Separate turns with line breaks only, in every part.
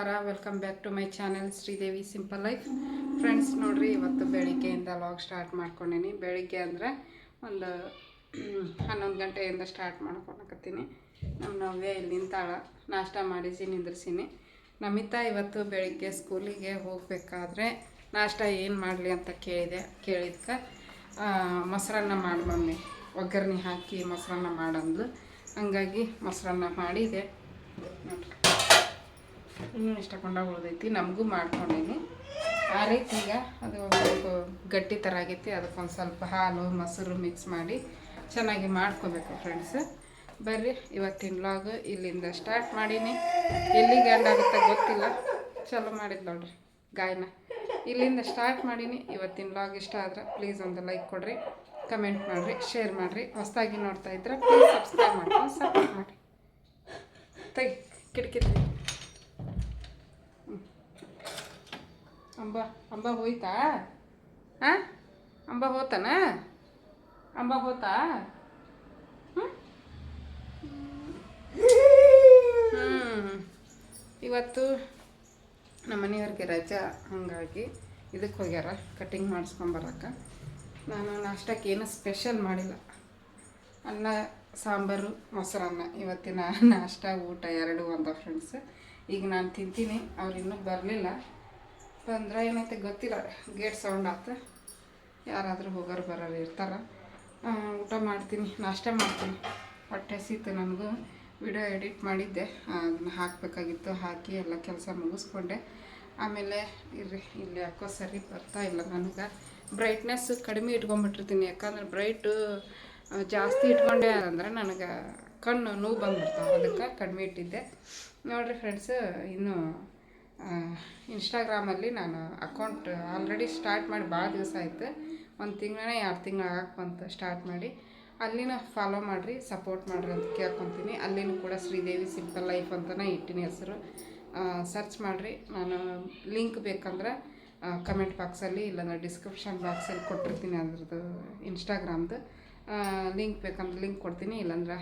ನಮಸ್ಕಾರ. Welcome back to my channel Sridevi simple life friends ನೋಡಿರಿ, ಇವತ್ತು ಬೆಳಿಗ್ಗೆಯಿಂದ ಲಾಗ್ ಸ್ಟಾರ್ಟ್ ಮಾಡ್ಕೊಂಡೀನಿ. ಬೆಳಿಗ್ಗೆ ಅಂದರೆ ಒಂದು, ಹನ್ನೊಂದು ಗಂಟೆಯಿಂದ ಸ್ಟಾರ್ಟ್ ಮಾಡ್ಕೊಳಕತ್ತೀನಿ. ನಮ್ಮ ನವ್ಯ ಇಲ್ಲಿ ನಿಂತಾಳ ನಾಷ್ಟ ಮಾಡಿಸಿ, ನಿಂದ್ರಿಸೀನಿ. ನಮಿತಾ ಇವತ್ತು ಬೆಳಿಗ್ಗೆ ಸ್ಕೂಲಿಗೆ ಹೋಗಬೇಕಾದ್ರೆ ನಾಷ್ಟ ಏನು ಮಾಡಲಿ ಅಂತ ಕೇಳಿದೆ, ಕೇಳಿದ್ಕೆ ಮೊಸರನ್ನ ಮಾಡಿ ಮಮ್ಮಿ. ಒಗ್ಗರಣೆ ಹಾಕಿ ಮೊಸರನ್ನ ಮಾಡಂದ್ಲು. ಹಂಗಾಗಿ ಮೊಸರನ್ನ ಮಾಡಿದೆ. ನೋಡ್ರಿ. ಇನ್ನೂ ಇಷ್ಟಕೊಂಡ ಉಳ್ದೈತಿ, ನಮಗೂ ಮಾಡ್ಕೊಂಡೀನಿ. ಆ ರೀತಿ ಈಗ ಅದು ಗಟ್ಟಿ ಥರ ಆಗೈತಿ, ಅದಕ್ಕೊಂದು ಸ್ವಲ್ಪ ಹಾಲು, ಮೊಸರು ಮಿಕ್ಸ್ ಮಾಡಿ ಚೆನ್ನಾಗಿ ಮಾಡ್ಕೋಬೇಕು ಫ್ರೆಂಡ್ಸ್ ಬರ್ರಿ, ಇವತ್ತಿನ ವ್ಲಾಗ್ ಇಲ್ಲಿಂದ ಸ್ಟಾರ್ಟ್ ಮಾಡೀನಿ. ಎಲ್ಲಿಗೆ ಎಂಡ್ ಆಗುತ್ತೆ ಗೊತ್ತಿಲ್ಲ. ಚಲೋ ಮಾಡಿದ್ದು ನೋಡ್ರಿ, ಗಾಯನ. ಇಲ್ಲಿಂದ ಸ್ಟಾರ್ಟ್ ಮಾಡೀನಿ. ಇವತ್ತಿನ ಲಾಗ್ ಇಷ್ಟ ಆದ್ರೆ ಪ್ಲೀಸ್ ಒಂದು ಲೈಕ್ ಕೊಡ್ರಿ ಕಮೆಂಟ್ ಮಾಡಿರಿ ಶೇರ್ ಮಾಡಿರಿ. ಹೊಸದಾಗಿ ನೋಡ್ತಾ ಇದ್ರೆ ಪ್ಲೀಸ್ ಸಬ್ಸ್ಕ್ರೈಬ್ ಮಾಡ್ಕೊಂಡು ಸಪೋರ್ಟ್ ಮಾಡಿ ತೆಗಿ, ಕಿಟಕಿ ಅಂಬ ಅಂಬ ಹೋಯ್ತಾ? ಹಾಂ ಅಂಬ ಹೋತನ? ಅಂಬ ಹೋತಾ? ಹ್ಮ್. ಇವತ್ತು ನಮ್ಮ ಮನೆಯವ್ರಿಗೆ ರಜಾ ಹಾಗಾಗಿ ಇದಕ್ಕೆ ಹೋಗ್ಯಾರ ಕಟಿಂಗ್ ಮಾಡಿಸ್ಕೊಂಬರಕ್ಕೆ ನಾನು ನಾಷ್ಟಕ್ಕೆ ಏನು ಸ್ಪೆಷಲ್ ಮಾಡಿಲ್ಲ. ಅನ್ನ ಸಾಂಬಾರು ಮೊಸರನ್ನ ಇವತ್ತಿನ ನಾಷ್ಟ ಊಟ ಎರಡು ಒಂದು ಫ್ರೆಂಡ್ಸ್ ಈಗ ನಾನು ತಿಂತೀನಿ ಅವ್ರು ಇನ್ನೂ ಬರಲಿಲ್ಲ. ಬಂದ್ರೆ ಏನೈತೆ ಗೊತ್ತಿಲ್ಲ. ಗೇಟ್ ಸೌಂಡ್ ಆತ. ಯಾರಾದರೂ ಹೋಗೋರು ಬರೋರು ಇರ್ತಾರೆ. ಊಟ ಮಾಡ್ತೀನಿ. ನಾಷ್ಟ ಮಾಡ್ತೀನಿ. ಹೊಟ್ಟೆ ಹಸಿತು ನನಗೂ. ವಿಡಿಯೋ ಎಡಿಟ್ ಮಾಡಿದ್ದೆ. ಅದನ್ನ ಹಾಕಬೇಕಾಗಿತ್ತು. ಹಾಕಿ ಎಲ್ಲ ಕೆಲಸ ಮುಗಿಸ್ಕೊಂಡೆ. ಆಮೇಲೆ ಇರ್ರಿ, ಇಲ್ಲಿ ಯಾಕೋ ಸರಿ ಬರ್ತಾ ಇಲ್ಲ ನನಗೆ. ಬ್ರೈಟ್ನೆಸ್ ಕಡಿಮೆ ಇಟ್ಕೊಂಡ್ಬಿಟ್ಟಿರ್ತೀನಿ. ಯಾಕಂದ್ರೆ ಬ್ರೈಟು ಜಾಸ್ತಿ ಇಟ್ಕೊಂಡೆ ಅಂದ್ರೆ ನನಗೆ ಕಣ್ಣು ನೋವು ಬಂದ್ಬಿಡ್ತಾವೆ. ಅದಕ್ಕೆ ಕಡಿಮೆ ಇಟ್ಟಿದ್ದೆ. ನೋಡಿರಿ ಫ್ರೆಂಡ್ಸ್ ಇನ್ನು ಇನ್ಸ್ಟಾಗ್ರಾಮಲ್ಲಿ ನಾನು ಅಕೌಂಟ್ ಆಲ್ರೆಡಿ ಸ್ಟಾರ್ಟ್ ಮಾಡಿ ಭಾಳ ದಿವಸ ಆಯಿತು. ಒಂದು ತಿಂಗಳೇ ಎರಡು ತಿಂಗಳು ಆಗಕ್ಕೆ ಬಂತು ಸ್ಟಾರ್ಟ್ ಮಾಡಿ. ಅಲ್ಲಿನ ಫಾಲೋ ಮಾಡಿರಿ ಸಪೋರ್ಟ್ ಮಾಡಿರಿ ಅಂತ ಕೇಳ್ಕೊತೀನಿ. ಅಲ್ಲಿನೂ ಕೂಡ ಶ್ರೀದೇವಿ ಸಿಂಪಲ್ ಲೈಫ್ ಅಂತಲೇ ಇಟ್ಟಿನಿ ಹೆಸರು. ಸರ್ಚ್ ಮಾಡಿರಿ. ನಾನು ಲಿಂಕ್ ಬೇಕಂದ್ರೆ ಕಮೆಂಟ್ ಬಾಕ್ಸಲ್ಲಿ ಇಲ್ಲಾಂದ್ರೆ ಡಿಸ್ಕ್ರಿಪ್ಷನ್ ಬಾಕ್ಸಲ್ಲಿ ಕೊಟ್ಟಿರ್ತೀನಿ ಅದ್ರದ್ದು ಇನ್ಸ್ಟಾಗ್ರಾಮ್ದು ಲಿಂಕ್ ಬೇಕಂದ್ರೆ ಲಿಂಕ್ ಕೊಡ್ತೀನಿ, ಇಲ್ಲಾಂದ್ರೆ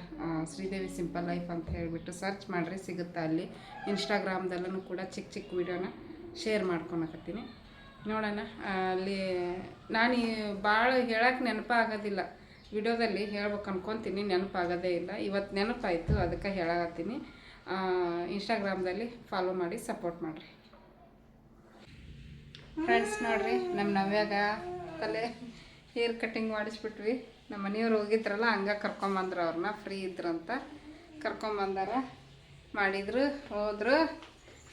ಶ್ರೀದೇವಿ ಸಿಂಪಲ್ ಲೈಫ್ ಅಂತ ಹೇಳಿಬಿಟ್ಟು ಸರ್ಚ್ ಮಾಡಿರಿ ಸಿಗುತ್ತೆ ಅಲ್ಲಿ. ಇನ್ಸ್ಟಾಗ್ರಾಮ್ದಲ್ಲೂ ಕೂಡ ಚಿಕ್ಕ ಚಿಕ್ಕ ವೀಡಿಯೋನ ಶೇರ್ ಮಾಡ್ಕೊಳಕತ್ತೀನಿ. ನೋಡೋಣ ಅಲ್ಲಿ ನಾನು ಭಾಳ ಹೇಳಕ್ಕೆ ನೆನಪಾಗೋದಿಲ್ಲ. ವಿಡಿಯೋದಲ್ಲಿ ಹೇಳ್ಬೇಕು ಅನ್ಕೊತೀನಿ, ನೆನಪಾಗೋದೇ ಇಲ್ಲ. ಇವತ್ತು ನೆನಪಾಯಿತು, ಅದಕ್ಕೆ ಹೇಳಕತ್ತೀನಿ. ಇನ್ಸ್ಟಾಗ್ರಾಮ್ದಲ್ಲಿ ಫಾಲೋ ಮಾಡಿ ಸಪೋರ್ಟ್ ಮಾಡಿರಿ. ಫ್ರೆಂಡ್ಸ್ ನೋಡಿರಿ ನಮ್ಮ ನವ್ಯಾಗ ತಲೆ ಹೇರ್ ಕಟ್ಟಿಂಗ್ ಮಾಡಿಸ್ಬಿಟ್ವಿ. ನಮ್ಮ ಮನೆಯವ್ರು ಹೋಗಿದ್ರಲ್ಲ, ಹಂಗೆ ಕರ್ಕೊಂಬಂದ್ರು ಅವ್ರನ್ನ ಫ್ರೀ ಇದ್ರಂತ ಕರ್ಕೊಂಬಂದಾರ ಮಾಡಿದ್ರು, ಹೋದ್ರು.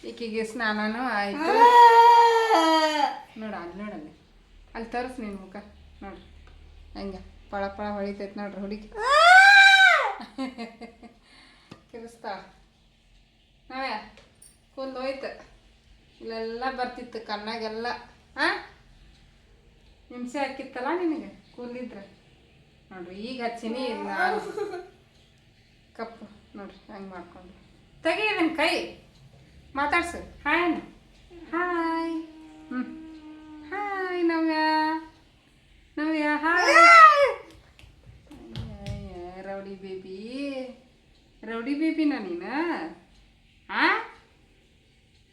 ಈಕಿಗೆ ಸ್ನಾನನೂ ಆಯಿತು. ನೋಡ, ಅಲ್ಲಿ ನೋಡಲ್ಲಿ. ಅಲ್ಲಿ ತೋರಿಸ್ ನಿನ್ನ ಮುಖ. ನೋಡ್ರಿ ಹಂಗೆ? ಪಳ ಪಳ ಹೊಳಿತೈತೆ ನೋಡ್ರಿ ಹುಡುಗಿ. ಕಿರಿಸ್ತಾಳ ನಾವೇ ಕುಂದು ಹೋಯ್ತು. ಇಲ್ಲೆಲ್ಲ ಬರ್ತಿತ್ತು, ಕಣ್ಣಾಗೆಲ್ಲ. ಹಾಂ ಹಿಂಸೆ ಹಾಕಿತ್ತಲ್ಲ ನಿನಗೆ, ಕೂದಲಿದ್ರೆ? ನೋಡ್ರಿ ಈಗ ಹಚ್ಚಿನಿ ಕಪ್ಪು ನೋಡ್ರಿ ಹೆಂಗೆ ಮಾಡ್ಕೊಂಡ್ರಿ. ತೆಗಿ ನನ್ನ ಕೈ. ಮಾತಾಡ್ಸು. ಹಾಯ್ ಹಾಯ್ ಹ್ಞೂ hi Navya. Navya hi rowdy baby. Rowdy ಬೇಬಿನ ನೀನು? ಹಾಂ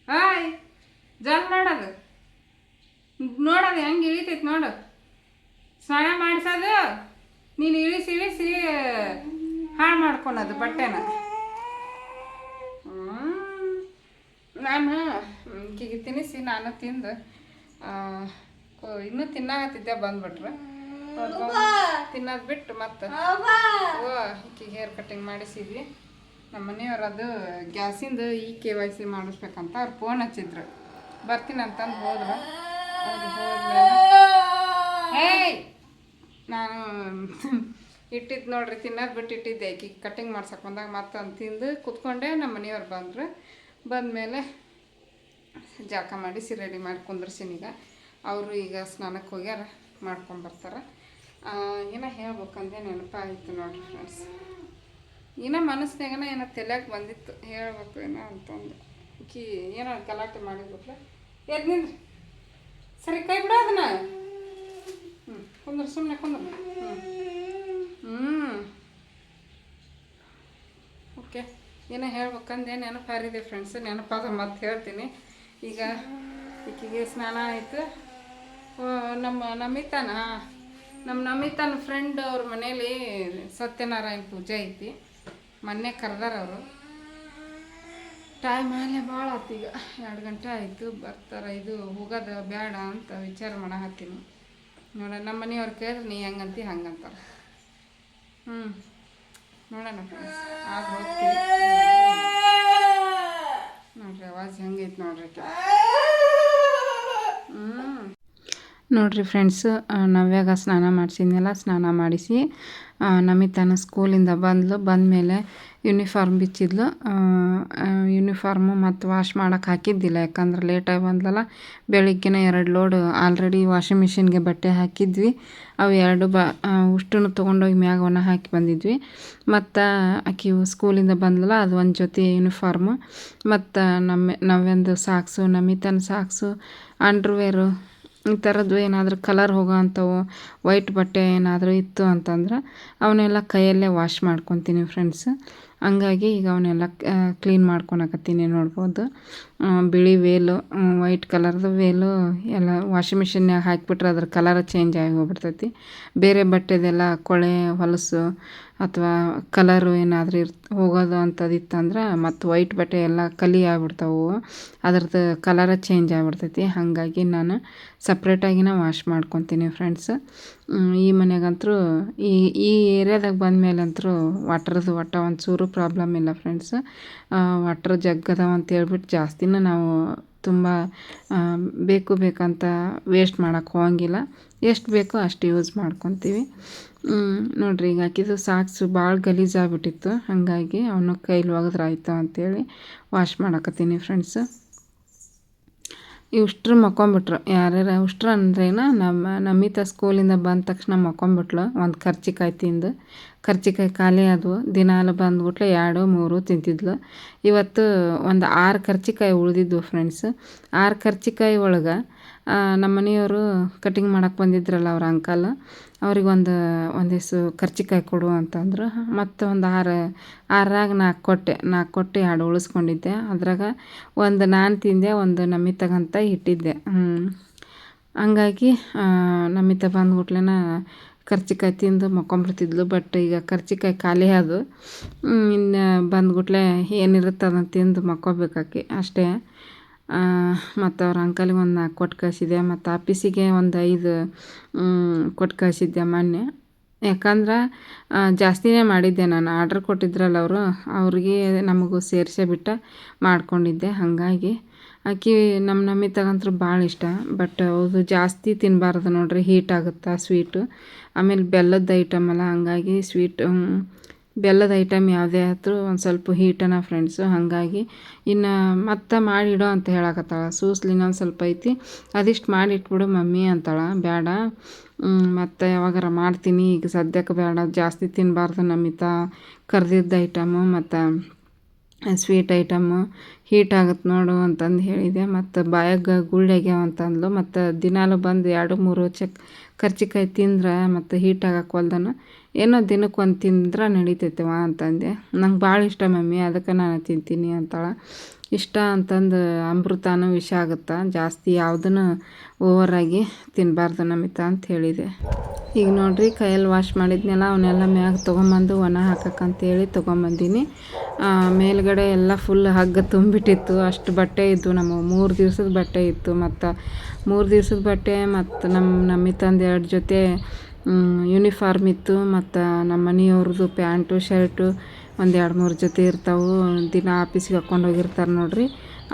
ಹಾಯ್ ಜಲ್ ನೋಡೋದು. ನೋಡೋದು ಹೆಂಗೆ ಇಳಿತೈತೆ ನೋಡು. ಸ್ನಾನ ಮಾಡಿಸೋದು. ನೀನು ಇಳಿಸಿ ಇಳಿಸಿ ಹಾಳು ಮಾಡ್ಕೊಳೋದು ಬಟ್ಟೆನ. ನಾನು ಕಿಗಿ ತಿನ್ನಿಸಿ, ನಾನು ತಿಂದು ಇನ್ನೂ ತಿನ್ನಾಕತ್ತಿದ್ದೆ ಬಂದ್ಬಿಟ್ರೆ. ತಿನ್ನೋದು ಬಿಟ್ಟು ಮತ್ತೆ. ಓ ಕಿ ಹೇರ್ ಕಟ್ಟಿಂಗ್ ಮಾಡಿಸಿದ್ವಿ. ನಮ್ಮ ಮನೆಯವ್ರು ಅದು ಗ್ಯಾಸಿಂದ ಈ ಕೆ ವೈ ಸಿ ಮಾಡಿಸ್ಬೇಕಂತ ಅವ್ರು ಫೋನ್ ಹಚ್ಚಿದ್ರು. ಬರ್ತೀನಿ ಅಂತಂದು ಹೋದ್ರು. ಹೋದ್ಮೇಲೆ ನಾನು ಇಟ್ಟಿದ್ದು ನೋಡ್ರಿ, ತಿನ್ನೋದು ಬಿಟ್ಟು ಇಟ್ಟಿದ್ದೆ ಈಗ ಕಟ್ಟಿಂಗ್ ಮಾಡ್ಸಕ್ಕೆ ಬಂದಾಗ ಮತ್ತೊಂದು ತಿಂದು ಕುತ್ಕೊಂಡೆ, ನಮ್ಮ ಮನೆಯವ್ರು ಬಂದರು. ಬಂದಮೇಲೆ ಜಾಕ ಮಾಡಿಸಿ ರೆಡಿ ಮಾಡಿ ಕುಂದ್ರಸಿನೀಗ ಅವರು ಈಗ ಸ್ನಾನಕ್ಕೆ ಹೋಗ್ಯಾರ ಮಾಡ್ಕೊಂಬರ್ತಾರೆ ಏನೋ ಹೇಳ್ಬೇಕಂದೆ ನೆನಪಾಗಿತ್ತು ನೋಡ್ರಿ ಫ್ರೆಂಡ್ಸ್ ಏನೋ ಮನಸ್ಸಿನಾಗನ ಏನೋ ತಲೆಯಾಗ ಬಂದಿತ್ತು, ಹೇಳ್ಬೇಕು ಏನೋ ಅಂತಂದು. ಕಿ ಏನೋ ಗಲಾಟೆ ಮಾಡಿದ್ಬಿಟ್ರೆ ಎದ್ ನಿಂದ್ರಿ? ಸರಿ ಕೈ ಬಿಡ ಅದನ್ನ. ಹ್ಞೂ ಕುಂದ್ರ ಸುಮ್ಮನೆ ಕುಂದ್ರ ಹ್ಞೂ ಓಕೆ. ಏನೋ ಹೇಳ್ಬೇಕಂದೆ ನೆನಪು ಹಾರಿದೆ ಫ್ರೆಂಡ್ಸ್ ನೆನಪಾದ ಮತ್ತೆ ಹೇಳ್ತೀನಿ. ಈಗ ಈಕಿಗೆ ಸ್ನಾನ ಆಯಿತು. ನಮ್ಮ ನಮಿತಾನ ನಮ್ಮ ನಮಿತಾನ ಫ್ರೆಂಡ್ ಅವ್ರ ಮನೇಲಿ ಸತ್ಯನಾರಾಯಣ ಪೂಜೆ ಐತಿ. ಮೊನ್ನೆ ಕರೆದಾರ ಅವರು. ಟೈಮ್ ಆಗಲೇ ಭಾಳ ಆತು ಈಗ. ಎರಡು ಗಂಟೆ ಆಯಿತು, ಬರ್ತಾರೆ, ಇದು ಹೋಗೋದು ಬೇಡ ಅಂತ ವಿಚಾರ ಮಾಡಹತ್ತೀನಿ ನೋಡ ನಮ್ಮ ಮನೆಯವ್ರು ಕೇಳಿದ್ರೆ ನೀ ಹೆಂಗಂತಿ, ಹಂಗಂತಾರೆ. ಹ್ಞೂ ನೋಡೋಣ ಆಗ ಹೋಗ್ತೀವಿ. ನೋಡ್ರಿ ಅವಾಜ್ ಹೆಂಗೈತೆ ನೋಡ್ರಿ ಆಕಿ. ಹ್ಞೂ ನೋಡ್ರಿ ಫ್ರೆಂಡ್ಸ್ ನವ್ಯಾಗ ಸ್ನಾನ ಮಾಡಿಸಿದ್ನೆಲ್ಲ, ಸ್ನಾನ ಮಾಡಿಸಿ ನಮಿತನ ಸ್ಕೂಲಿಂದ ಬಂದ್ಲು, ಬಂದಮೇಲೆ ಯೂನಿಫಾರ್ಮ್ ಬಿಚ್ಚಿದ್ಲು. ಯೂನಿಫಾರ್ಮು ಮತ್ತು ವಾಶ್ ಮಾಡೋಕೆ ಹಾಕಿದ್ದಿಲ್ಲ, ಯಾಕಂದ್ರೆ ಲೇಟಾಗಿ ಬಂದ್ಲಲ್ಲ, ಬೆಳಿಗ್ಗೆನೇ ಎರಡು ಲೋಡ್ ಆಲ್ರೆಡಿ ವಾಷಿಂಗ್ ಮಿಷಿನ್ಗೆ ಬಟ್ಟೆ ಹಾಕಿದ್ವಿ. ಅವು ಎರಡು ಬ ಉಷ್ಟನ್ನು ತೊಗೊಂಡೋಗಿ ಮ್ಯಾಗವನ್ನು ಹಾಕಿ ಬಂದಿದ್ವಿ. ಮತ್ತು ಆಕಿ ಸ್ಕೂಲಿಂದ ಬಂದ್ಲಲ್ಲ, ಅದು ಒಂದು ಜೊತೆ ಯೂನಿಫಾರ್ಮು ಮತ್ತು ನಮ್ಮ ನಾವೊಂದು ಸಾಕ್ಸು ನಮಿತನ ಸಾಕ್ಸು ಅಂಡ್ರ್ವೇರು ಈ ಥರದ್ದು ಏನಾದರೂ ಕಲರ್ ಹೋಗೋ ಅಂಥವು ವೈಟ್ ಬಟ್ಟೆ ಏನಾದರೂ ಇತ್ತು ಅಂತಂದ್ರೆ, ಅವನ್ನೆಲ್ಲ ಕೈಯಲ್ಲೇ ವಾಶ್ ಮಾಡ್ಕೊತೀನಿ ಫ್ರೆಂಡ್ಸ್ ಹಂಗಾಗಿ ಈಗ ಅವನ್ನೆಲ್ಲ ಕ್ಲೀನ್ ಮಾಡ್ಕೊಳಕತ್ತೀನಿ ನೋಡ್ಬೋದು. ಬಿಳಿ ವೇಲು ವೈಟ್ ಕಲರ್ದು ವೇಲು ಎಲ್ಲ ವಾಷಿಂಗ್ ಮಿಷಿನ್ಯಾಗ ಹಾಕಿಬಿಟ್ರೆ ಅದ್ರ ಕಲರ್ ಚೇಂಜ್ ಆಗಿ ಹೋಗ್ಬಿಡ್ತೈತಿ. ಬೇರೆ ಬಟ್ಟೆದೆಲ್ಲ ಕೊಳೆ, ಹೊಲಸು ಅಥವಾ ಕಲರು ಏನಾದರೂ ಇರ್, ಹೋಗೋದು ಅಂಥದ್ದು ಇತ್ತಂದ್ರೆ ಮತ್ತು ವೈಟ್ ಬಟ್ಟೆ ಎಲ್ಲ ಕಲಿ ಆಗ್ಬಿಡ್ತಾವು. ಅದ್ರದ್ದು ಕಲರ ಚೇಂಜ್ ಆಗಿಬಿಡ್ತೈತಿ. ಹಾಗಾಗಿ ನಾನು ಸಪ್ರೇಟಾಗಿನ ವಾಶ್ ಮಾಡ್ಕೊತೀನಿ ಫ್ರೆಂಡ್ಸ್ ಈ ಮನೆಗಂತೂ ಈ ಈ ಏರಿಯಾದಾಗ ವಾಟರ್ ವಾಟ್ರದ್ದು ಒಟ್ಟ ಒಂಚೂರು ಪ್ರಾಬ್ಲಮ್ ಇಲ್ಲ ಫ್ರೆಂಡ್ಸ್ ವಾಟ್ರ್ ಜಗ್ಗದಾವ ಅಂತ ಹೇಳ್ಬಿಟ್ಟು ಜಾಸ್ತಿನ ನಾವು ತುಂಬ ಬೇಕು ಬೇಕಂತ ವೇಸ್ಟ್ ಮಾಡೋಕ್ಕೆ ಹೋಗಂಗಿಲ್ಲ. ಎಷ್ಟು ಬೇಕೋ ಅಷ್ಟು ಯೂಸ್ ಮಾಡ್ಕೊತೀವಿ. ನೋಡ್ರಿ ಈಗ ಹಾಕಿದ್ದು ಸಾಕ್ಸು ಭಾಳ ಗಲೀಜಾಗ್ಬಿಟ್ಟಿತ್ತು. ಹಾಗಾಗಿ ಅವನು ಕೈಲಿ ಒಗೆದ್ರಾಯ್ತು ಅಂತೇಳಿ ವಾಶ್ ಮಾಡಕತ್ತೀನಿ ಫ್ರೆಂಡ್ಸ್ ಇವ್ಷ್ಟ್ರು ಮಕ್ಕೊಂಬಿಟ್ರು. ಯಾರ್ಯಾರು ಉಷ್ಟ್ರು ಅಂದ್ರೇನ ನಮ್ಮ ನಮಿತ ಸ್ಕೂಲಿಂದ ಬಂದ ತಕ್ಷಣ ಮಕ್ಕೊಂಬಿಟ್ಲು ಒಂದು ಕರ್ಚಿಕಾಯಿ ತಿಂದು. ಕರ್ಚಿಕಾಯಿ ಖಾಲಿ ಅದು ದಿನಾಲು ಬಂದ್ಬಿಟ್ಲೆ ಎರಡು ಮೂರು ತಿಂತಿದ್ಲು. ಇವತ್ತು ಒಂದು ಆರು ಕರ್ಚಿಕಾಯಿ ಉಳಿದಿದ್ವು ಫ್ರೆಂಡ್ಸ್. ಆರು ಕರ್ಚಿಕಾಯಿ ಒಳಗೆ ನಮ್ಮ ಮನೆಯವರು ಕಟಿಂಗ್ ಮಾಡಕ್ಕೆ ಬಂದಿದ್ರಲ್ಲ ಅವ್ರ ಅಂಕಲ್ ಅವ್ರಿಗೆ ಒಂದು ಒಂದಿಷ್ಟು ಕರ್ಚಿಕಾಯಿ ಕೊಡು ಅಂತಂದರು. ಮತ್ತು ಒಂದು ಆರು ಆರಾಗ ನಾಲ್ಕು ಕೊಟ್ಟೆ ನಾಲ್ಕು ಕೊಟ್ಟು ಎರಡು ಉಳಿಸ್ಕೊಂಡಿದ್ದೆ. ಅದ್ರಾಗ ಒಂದು ನಾನು ತಿಂದೆ, ಒಂದು ನಮಿತಗಂತ ಇಟ್ಟಿದ್ದೆ. ಹ್ಞೂ ಹಂಗಾಗಿ ಬಂದ ಬಂದ್ಬಿಟ್ಲೆನ ಕರ್ಚಿಕಾಯಿ ತಿಂದು ಮಕ್ಕೊಂಬಿಡ್ತಿದ್ಲು. ಬಟ್ ಈಗ ಕರ್ಚಿಕಾಯಿ ಖಾಲಿ ಅದು ಇನ್ನು ಬಂದ್ಬಿಟ್ಲೆ ಏನಿರುತ್ತೆ ಅದನ್ನು ತಿಂದು ಮಕ್ಕೋಬೇಕಾಕಿ ಅಷ್ಟೇ. ಮತ್ತು ಅವ್ರ ಅಂಕಲ್ಗೆ ಒಂದು ನಾಲ್ಕು ಕೊಟ್ಟು ಕಳಿಸಿದೆ ಮತ್ತು ಆಪೀಸಿಗೆ ಒಂದು ಐದು ಕೊಟ್ಟು ಕಳಿಸಿದ್ದೆ ಮೊನ್ನೆ. ಯಾಕಂದ್ರೆ ಜಾಸ್ತಿನೇ ಮಾಡಿದ್ದೆ ನಾನು. ಆರ್ಡ್ರ್ ಕೊಟ್ಟಿದ್ರಲ್ಲ ಅವರು, ಅವ್ರಿಗೆ ನಮಗೂ ಸೇರಿಸೇ ಬಿಟ್ಟ ಮಾಡ್ಕೊಂಡಿದ್ದೆ. ಹಾಗಾಗಿ ಆಕಿ ನಮ್ಮ ನಮಿತಗಂತೂ ಭಾಳ ಇಷ್ಟ. ಬಟ್ ಅದು ಜಾಸ್ತಿ ತಿನ್ನಬಾರ್ದು ನೋಡ್ರಿ ಹೀಟ್ ಆಗುತ್ತೆ ಸ್ವೀಟು ಆಮೇಲೆ ಬೆಲ್ಲದ ಐಟಮ್ ಅಲ್ಲ, ಹಂಗಾಗಿ ಸ್ವೀಟ್ ಬೆಲ್ಲದ ಐಟಮ್ ಯಾವುದೇ ಆದರೂ ಒಂದು ಸ್ವಲ್ಪ ಹೀಟನ ಫ್ರೆಂಡ್ಸು ಹಾಗಾಗಿ ಇನ್ನು ಮತ್ತೆ ಮಾಡಿಡೋ ಅಂತ ಹೇಳಕತ್ತಾಳ. ಸೂಸ್ಲಿ ಇನ್ನೊಂದು ಸ್ವಲ್ಪ ಐತಿ. ಅದಿಷ್ಟು ಮಾಡಿಟ್ಬಿಡು ಮಮ್ಮಿ ಅಂತಾಳೆ. ಬೇಡ ಮತ್ತು ಯಾವಾಗಾರ ಮಾಡ್ತೀನಿ. ಈಗ ಸದ್ಯಕ್ಕೆ ಬೇಡ ಜಾಸ್ತಿ ತಿನ್ನಬಾರ್ದು ನಮಿತ. ಕರೆದಿದ್ದ ಐಟಮು ಮತ್ತು ಸ್ವೀಟ್ ಐಟಮ್ಮು ಹೀಟ್ ಆಗುತ್ತೆ ನೋಡು ಅಂತಂದು ಹೇಳಿದೆ. ಮತ್ತು ಬಾಯಾಗ ಗುಳ್ಳೆಗೆ ಅಂತಂದ್ಲು. ಮತ್ತು ದಿನಾಲು ಬಂದು ಎರಡು ಮೂರು ಚಕ್ ಕರ್ಚಿಕಾಯಿ ತಿಂದ್ರೆ ಮತ್ತು ಹೀಟ್ ಆಗಕ್ಕೆ ಹೊಲ್ದನ ಏನೋ ದಿನಕ್ಕೆ ಒಂದು ತಿಂದ್ರೆ ವಾ ಅಂತಂದೆ. ನಂಗೆ ಭಾಳ ಇಷ್ಟ ಮಮ್ಮಿ, ಅದಕ್ಕೆ ನಾನು ತಿಂತೀನಿ ಅಂತಾಳೆ. ಇಷ್ಟ ಅಂತಂದು ಅಮೃತನೂ ವಿಷ ಆಗುತ್ತೆ? ಜಾಸ್ತಿ ಯಾವುದನ್ನು ಓವರಾಗಿ ತಿನ್ನಬಾರ್ದು ನಮಿತ ಅಂತ ಹೇಳಿದೆ. ಈಗ ನೋಡ್ರಿ, ಕೈಯಲ್ಲಿ ವಾಶ್ ಮಾಡಿದ್ನೆಲ್ಲ ಅವನ್ನೆಲ್ಲ ಮ್ಯಾಗ ತೊಗೊಂಬಂದು ಒಣ ಹಾಕಕ್ಕಂತೇಳಿ ತೊಗೊಂಬಂದೀನಿ. ಮೇಲ್ಗಡೆ ಎಲ್ಲ ಫುಲ್ ಹಗ್ಗ ತುಂಬಿಟ್ಟಿತ್ತು. ಅಷ್ಟು ಬಟ್ಟೆ ಇದ್ವು ನಮ್ಮ ಮೂರು ದಿವ್ಸದ ಬಟ್ಟೆ ಇತ್ತು. ಮತ್ತು ಮೂರು ದಿವ್ಸದ ಬಟ್ಟೆ ಮತ್ತು ನಮ್ಮ ನಮ್ಮಿತಂದು ಎರಡು ಜೊತೆ ಯೂನಿಫಾರ್ಮ್ ಇತ್ತು, ಮತ್ತು ನಮ್ಮ ಮನೆಯವ್ರದ್ದು ಪ್ಯಾಂಟು, ಶರ್ಟು ಒಂದು ಎರಡು ಮೂರು ಜೊತೆ ಇರ್ತಾವೆ. ದಿನ ಆಫೀಸಿಗೆ ಹಾಕ್ಕೊಂಡು ಹೋಗಿರ್ತಾರೆ ನೋಡಿರಿ.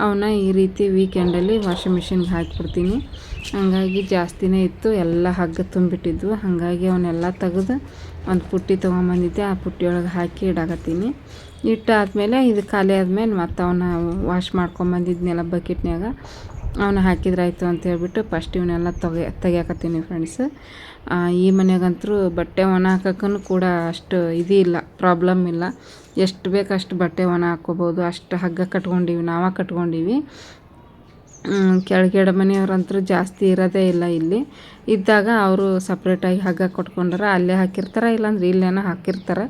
ಅವನ್ನ ಈ ರೀತಿ ವೀಕೆಂಡಲ್ಲಿ ವಾಷಿಂಗ್ ಮಿಷಿನ್ಗೆ ಹಾಕಿಬಿಡ್ತೀನಿ. ಹಂಗಾಗಿ ಜಾಸ್ತಿನೇ ಇತ್ತು, ಎಲ್ಲ ಹಗ್ಗ ತುಂಬಿಟ್ಟಿದ್ವು ಹಾಗಾಗಿ ಅವನ್ನೆಲ್ಲ ತೆಗೆದು ಒಂದು ಪುಟ್ಟಿ ತೊಗೊಂಬಂದಿದ್ದೆ, ಆ ಪುಟ್ಟಿಯೊಳಗೆ ಹಾಕಿ ಇಡಾಕತ್ತೀನಿ. ಇಟ್ಟಾದ್ಮೇಲೆ ಇದು ಖಾಲಿ ಆದಮೇಲೆ ಮತ್ತು ಅವನ್ನ ವಾಶ್ ಮಾಡ್ಕೊಂಬಂದಿದ್ನೆಲ್ಲ ಬಕೆಟ್ನ್ಯಾಗ ಅವನ್ನ ಹಾಕಿದ್ರಾಯ್ತು ಅಂತ ಹೇಳ್ಬಿಟ್ಟು ಫಸ್ಟ್ ಇವನ್ನೆಲ್ಲ ತೆಗೆ, ತೆಗಿಯಾಕತ್ತೀನಿ ಫ್ರೆಂಡ್ಸ್ ಈ ಮನೆಗಂತೂ ಬಟ್ಟೆ ಒಣ ಹಾಕಕ್ಕೂ ಕೂಡ ಅಷ್ಟು ಇದು ಇಲ್ಲ ಪ್ರಾಬ್ಲಮ್ ಇಲ್ಲ. ಎಷ್ಟು ಬೇಕು ಅಷ್ಟು ಬಟ್ಟೆ ಒಣ ಹಾಕ್ಕೋಬೋದು. ಅಷ್ಟು ಹಗ್ಗ ಕಟ್ಕೊಂಡೀವಿ, ನಾವೇ ಕಟ್ಕೊಂಡೀವಿ. ಕೆಳಗಡೆ ಮನೆಯವ್ರಂತೂ ಜಾಸ್ತಿ ಇರೋದೇ ಇಲ್ಲ ಇಲ್ಲಿ. ಇದ್ದಾಗ ಅವರು ಸಪ್ರೇಟಾಗಿ ಹಗ್ಗ ಕೊಟ್ಕೊಂಡಾರ. ಅಲ್ಲೇ ಹಾಕಿರ್ತಾರೆ, ಇಲ್ಲಾಂದ್ರೆ ಇಲ್ಲೇನೋ ಹಾಕಿರ್ತಾರೆ.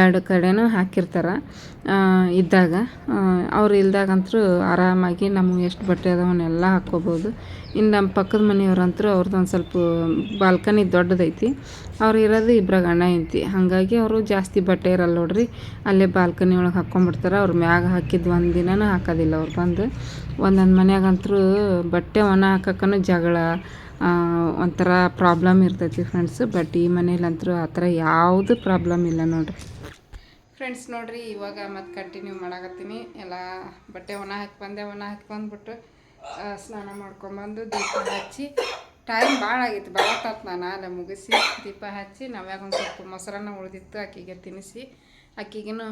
ಎರಡು ಕಡೆನೂ ಹಾಕಿರ್ತಾರೆ. ಇದ್ದಾಗ ಅವ್ರು ಇಲ್ದಾಗಂತೂ ಆರಾಮಾಗಿ ನಮಗೆ ಎಷ್ಟು ಬಟ್ಟೆ ಅದಾವನ್ನೆಲ್ಲ ಹಾಕ್ಕೋಬೋದು. ಇನ್ನು ನಮ್ಮ ಪಕ್ಕದ ಮನೆಯವ್ರಂತೂ ಅವ್ರದ್ದು ಒಂದು ಸ್ವಲ್ಪ ಬಾಲ್ಕನಿ ದೊಡ್ಡದೈತಿ. ಅವ್ರು ಇರೋದು ಇಬ್ಬರ ಗಂಡ ಐತಿ ಹಾಗಾಗಿ ಅವರು ಜಾಸ್ತಿ ಬಟ್ಟೆ ಇರಲ್ಲ ನೋಡ್ರಿ. ಅಲ್ಲೇ ಬಾಲ್ಕನಿ ಒಳಗೆ ಹಾಕ್ಕೊಂಬಿಡ್ತಾರೆ ಅವ್ರು ಮ್ಯಾಗ ಹಾಕಿದ್ದು ಒಂದು ದಿನನೂ ಹಾಕೋದಿಲ್ಲ. ಅವ್ರು ಬಂದು ಒಂದೊಂದು ಮನೆಯಾಗಂತೂ ಬಟ್ಟೆ ಒಣ ಹಾಕಕ್ಕೂ ಜಗಳ ಒಂಥರ ಪ್ರಾಬ್ಲಮ್ ಇರ್ತೈತಿ ಫ್ರೆಂಡ್ಸ್ ಬಟ್ ಈ ಮನೇಲಂತೂ ಆ ಥರ ಯಾವುದು ಪ್ರಾಬ್ಲಮ್ ಇಲ್ಲ ನೋಡ್ರಿ. ಫ್ರೆಂಡ್ಸ್ ನೋಡಿರಿ, ಇವಾಗ ಮತ್ತೆ ಕಂಟಿನ್ಯೂ ಮಾಡಾಕತ್ತೀನಿ. ಎಲ್ಲ ಬಟ್ಟೆ ಒಣ ಹಾಕಿ ಬಂದೆ, ಒಣ ಹಾಕಿ ಬಂದ್ಬಿಟ್ಟು ಸ್ನಾನ ಮಾಡ್ಕೊಂಬಂದು ದೀಪ ಹಚ್ಚಿ. ಟೈಮ್ ಭಾಳ ಆಗಿತ್ತು ಭಾಳ ತಾತ್ ನಾನು, ಅಲ್ಲ ಮುಗಿಸಿ ದೀಪ ಹಚ್ಚಿ, ನಾವ್ಯಾಗ ಒಂದು ಸ್ವಲ್ಪ ಮೊಸರನ್ನ ಉಳಿದಿತ್ತು, ಅಕ್ಕಿಗೆ ತಿನ್ನಿಸಿ. ಆಕಿಗೇನು